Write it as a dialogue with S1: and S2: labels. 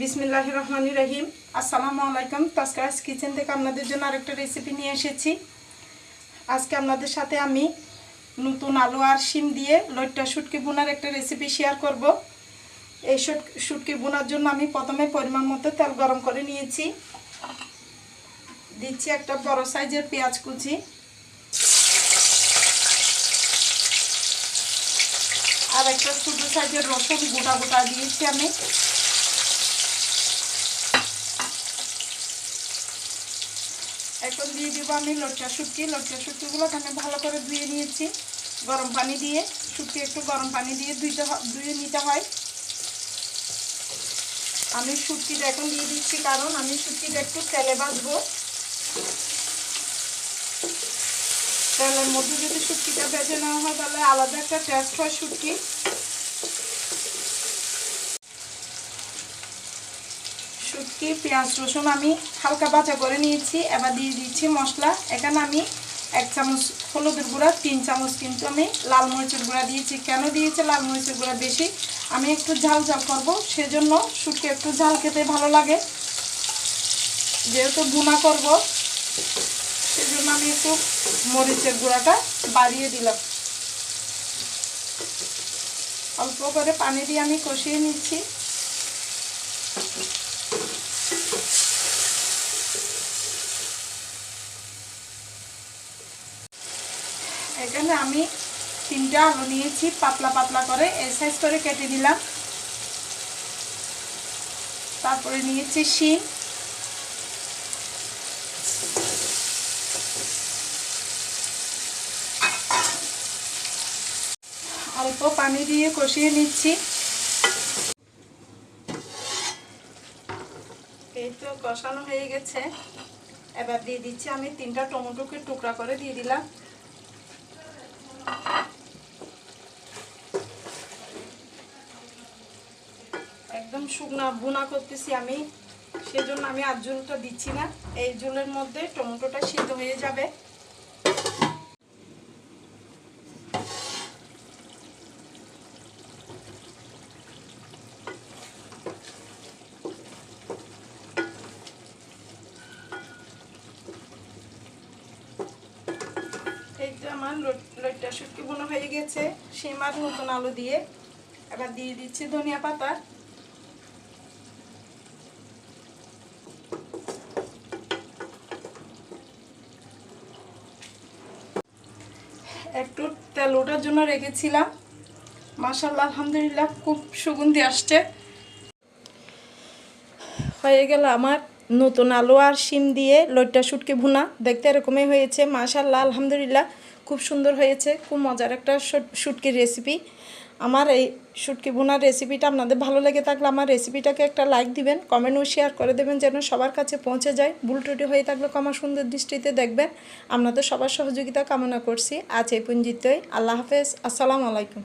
S1: বিসমিল্লাহ রহমান রহিম। আসসালামু আলাইকুম। তস্করাজ কিচেন থেকে আপনাদের জন্য আরেকটা রেসিপি নিয়ে এসেছি। আজকে আপনাদের সাথে আমি নতুন আলু আর শিম দিয়ে লইট্টা শুটকি বোনার একটা রেসিপি শেয়ার করব। এই শুট- শুটকি বোনার জন্য আমি প্রথমে পরিমাণ মতো তেল গরম করে নিয়েছি। দিচ্ছি একটা বড় সাইজের পেঁয়াজ কুচি। আর একটা ছোটো সাইজের রসুন গোটা গোটা দিয়েছি আমি। এখন দিয়ে দিব আমি লটকা শুটকি। লটকা শুটকিগুলো আমি ভালো করে ধুয়ে নিয়েছি। গরম পানি দিয়ে। শুটকি একটু গরম পানি দিয়ে ধুইতে ধুয়ে নিতে হয়। আমি শুটকিটা এখন দিয়ে দিচ্ছি কারণ আমি শুটকিটা একটু তেলে ভাজবো। তেলের মধ্যে যদি শুটকিটা ভেজে নেওয়া হয়, তাহলে আলাদা একটা টেস্ট হয় শুটকি। শুটকি পেঁয়াজ, রসুন আমি হালকা ভাজা করে নিয়েছি। এবার দিয়ে দিচ্ছি মশলা। এখানে আমি এক চামচ হলুদের গুঁড়া, তিন চামচ কিন্তু আমি লাল মরিচের গুঁড়া দিয়েছি। কেন দিয়েছি? লাল মরিচের গুঁড়া বেশি। আমি একটু ঝাল ঝাল করব, সেজন্য শুটকি একটু ঝাল খেতে ভালো লাগে। যেহেতু বুনা করব, সেজন্য আমি একটু মরিচের গুঁড়াটা বাড়িয়ে দিলাম। অল্প করে পানি দিয়ে আমি কষিয়ে নিচ্ছি। এখানে আমি তিনটা আলু নিয়েছি, পাতলা পাতলা করে। এই সাইজ করে কেটে দিলাম তারপরে নিয়েছি শিম। অল্প পানি দিয়ে কষিয়ে নিচ্ছি। এই তো কষানো হয়ে গেছে। এবার দিয়ে দিচ্ছি আমি তিনটা টমেটোকে টুকরা করে দিয়ে দিলাম। শুকনা বুনা করতেছি আমি। সেজন্য আমি আর ঝোলটা দিচ্ছি না। এই ঝোলের মধ্যে টমেটোটা সিদ্ধ হয়ে যাবে। আমার লইটা শুটকি বোনা হয়ে গেছে। সেই মাছ নতুন আলু দিয়ে। এবার দিয়ে দিচ্ছি ধনিয়া পাতা। একটু তেল ওঠার জন্য রেখেছিলাম। মাসাল্লাহ আলহামদুলিল্লাহ, খুব সুগন্ধি আসছে। হয়ে গেল আমার নতুন আলু আর শিম দিয়ে লইট্টা শুটকে ভুনা। দেখতে এরকমই হয়েছে মাসাল্লাহ আলহামদুলিল্লাহ, খুব সুন্দর হয়েছে, খুব মজার একটা শুট- শুটকির রেসিপি আমার এই শুটকি বোনার রেসিপিটা আপনাদের ভালো লেগে থাকলে আমার রেসিপিটাকে একটা লাইক দিবেন কমেন্টও শেয়ার করে দেবেন যেন সবার কাছে পৌঁছে যায়। ভুল হয়ে থাকলে কমা সুন্দর দৃষ্টিতে দেখবেন। আপনাদের সবার সহযোগিতা কামনা করছি। আজ এই পুঞ্জিতই আল্লাহ হাফেজ। আসসালামু আলাইকুম।